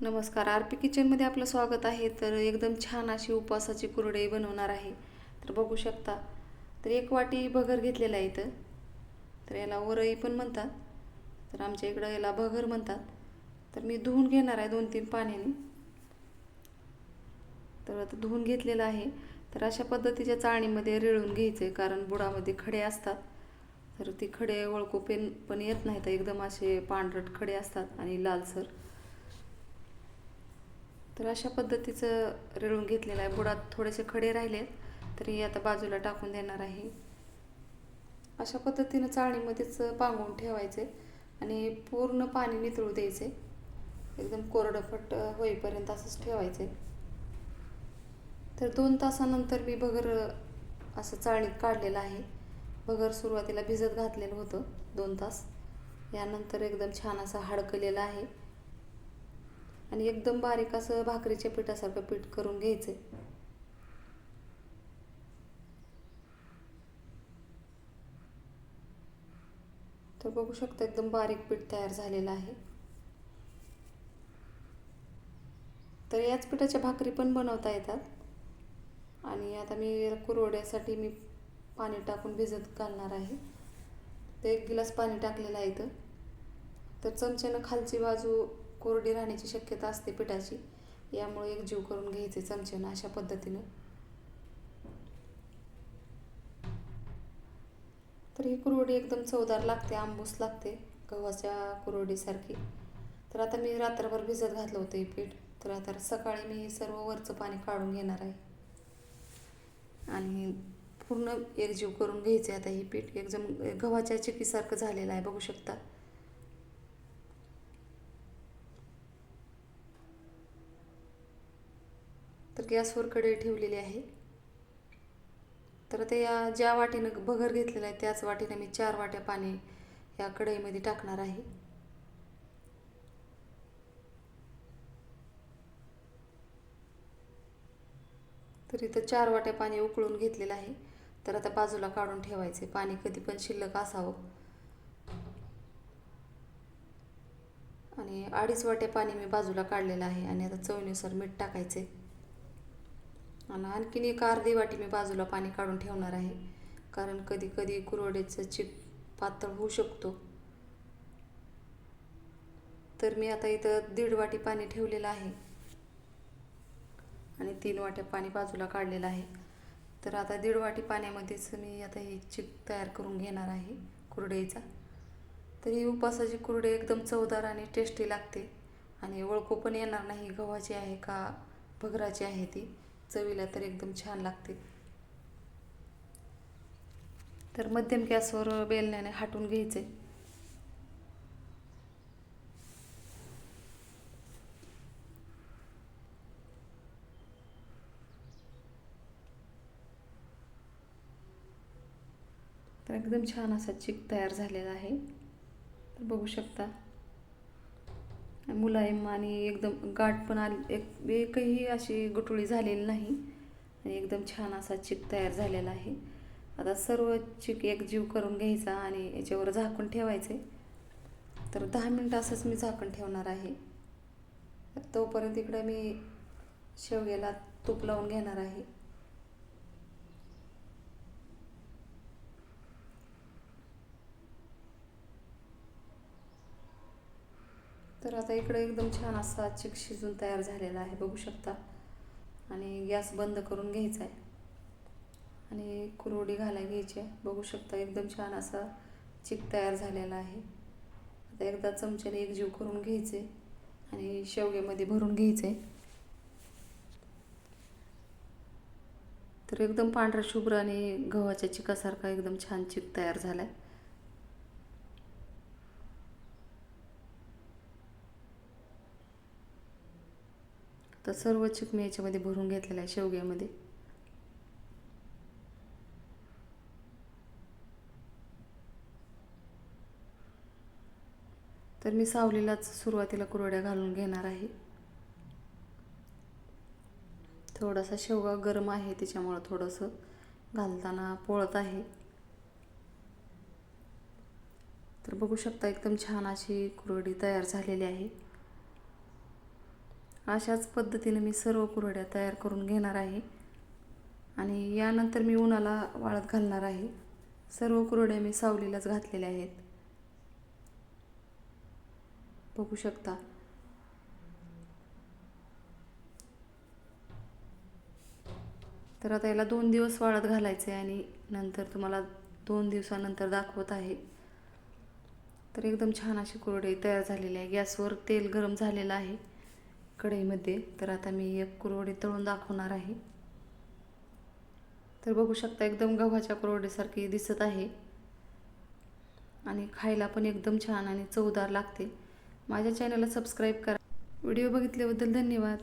नमस्कार. R P किचनमध्ये आपलं स्वागत आहे. तर एकदम छान अशी उपवासाची कुरडई बनवणार आहे. तर बघू शकता. तर एक वाटी भगर घेतलेला आहे इथं. तर याला वरई पण म्हणतात. तर आमच्या इकडं याला भगर म्हणतात. तर मी धुवून घेणार आहे दोन तीन पाण्याने. तर आता धुवून घेतलेलं आहे. तर अशा पद्धतीच्या चाळणीमध्ये रेळून घ्यायचं आहे कारण बुडामध्ये खडे असतात. तर ती खडे ओळखू पेन पण येत नाहीत. एकदम असे पांढरट खडे असतात आणि लालसर. तर अशा पद्धतीचं रेळून घेतलेलं आहे. बुडात थोडेसे खडे राहिले तरी आता बाजूला टाकून देणार आहे. अशा पद्धतीनं चाळणीमध्येच पांगवून ठेवायचे आणि पूर्ण पाणी नितळू द्यायचे. एकदम कोरडफट होईपर्यंत असंच ठेवायचे. तर दोन तासानंतर मी भगर असं चाळणीत काढलेलं आहे. भगर सुरुवातीला भिजत घातलेलं होतं दोन तास. यानंतर एकदम छान असं हाडकलेलं आहे. आणि एकदम बारीक असं भाकरीच्या पिठासारखं पीठ करून घ्यायचं. तर बघू शकता एकदम बारीक पीठ तयार झालेलं आहे. तर याच पिठाच्या भाकरी पण बनवता येतात. आणि आता मी कुरवड्यासाठी मी पाणी टाकून भिजत घालणार आहे. तर एक गिलास पाणी टाकलेलं आहे इथं. तर चमच्यानं खालची बाजू कोरडी राहण्याची शक्यता असते पिठाची. यामुळे एक जीव करून घ्यायचे चमच्यानं अशा पद्धतीनं. तर ही कुरवडी एकदम चवदार लागते आंबूस लागते गव्हाच्या कुरवडीसारखी. तर आता मी रात्रभर भिजत घातलं होतं हे पीठ. तर आता सकाळी मी सर्व वरचं पाणी काढून घेणार आहे. आणि पूर्ण एकजीव करून घ्यायचे आता हे पीठ. एकदम गव्हाच्या चिकीसारखं झालेलं आहे बघू शकता. तर गॅसवर कढई ठेवलेली आहे. तर ते या ज्या वाटीनं भगर घेतलेलं आहे त्याच वाटीनं मी चार वाट्या पाणी या कढईमध्ये टाकणार आहे. तर इथं चार वाट्या पाणी उकळून घेतलेलं आहे. तर आता बाजूला काढून ठेवायचे. पाणी कधी पण शिल्लक असावं. आणि अडीच वाट्या पाणी मी बाजूला काढलेलं आहे आणि आता चवीनुसार मीठ टाकायचे. आणि आणखीन एक अर्धी वाटी मी बाजूला पाणी काढून ठेवणार आहे. कारण कधी कधी कुरवड्याचं चिप पातळ होऊ शकतो. तर मी आता इथं दीड वाटी पाणी ठेवलेलं आहे. आणि तीन वाट्या पाणी बाजूला काढलेलं आहे. तर आता दीड वाटी पाण्यामध्येच मी आता ही चिप तयार करून घेणार आहे कुरडईचा. तर ही उपासाची कुरडे एकदम चवदार आणि टेस्टी लागते. आणि ओळखू पण येणार नाही गव्हाची आहे का भगराची आहे ती. चवीला तर एकदम छान लागते. तर मध्यम गॅसवर बेलण्याने हाटून घ्यायचे. तर एकदम छान असा चिक तयार झालेला आहे. तर बघू शकता. मुलायम आणि एकदम गाठ पण आली एक एकही अशी गुटुळी झालेली नाही. आणि एकदम छान असा चिक तयार झालेला आहे. आता सर्व चिक एकजीव करून घ्यायचा आणि याच्यावर झाकून ठेवायचे. तर दहा मिनटं असंच मी झाकण ठेवणार आहे. तोपर्यंत इकडं मी शेवग्याला तूप लावून घेणार आहे. तर आता इकडे एकदम छान असा चिक शिजून तयार झालेला आहे बघू शकता. आणि गॅस बंद करून घ्यायचा आहे. आणि कुरवडी घालाय घ्यायची आहे बघू शकता एकदम छान असा चिक तयार झालेला आहे. आता एकदा चमच्याने एक जीव करून घ्यायचे आणि शेवग्यामध्ये भरून घ्यायचे. तर एकदम पांढरा शुभ्र आणि गव्हाच्या चिकासारखा एकदम छान चिक तयार झाला आहे तर सर्व चिक मी याच्यामध्ये भरून घेतलेलं आहे शेवग्यामध्ये. तर मी सावलीलाच सुरुवातीला कुरड्या घालून घेणार आहे. थोडासा शेवगा गरम आहे त्याच्यामुळं थोडंसं घालताना पोळत आहे. तर बघू शकता एकदम छान अशी कुरडी तयार झालेली आहे. अशाच पद्धतीने मी सर्व कुरड्या तयार करून घेणार आहे. आणि यानंतर मी उन्हाला वाळत घालणार आहे. सर्व कुरड्या मी सावलीलाच घातलेल्या आहेत. बघू शकता. तर आता याला दोन दिवस वाळत घालायचे आणि नंतर तुम्हाला दोन दिवसानंतर दाखवत आहे. तर एकदम छान अशी कुरडई तयार झालेली आहे. गॅसवर तेल गरम झालेलं आहे. कढईमध्ये. तर आता मी एक कुरवडी तळून दाखवणार आहे. तर बघू शकता एकदम गव्हाच्या कुरवडीसारखी दिसत आहे. आणि खायला पण एकदम छान आणि चवदार लागते. माझ्या चॅनलला सबस्क्राईब करा. व्हिडिओ बघितल्याबद्दल धन्यवाद.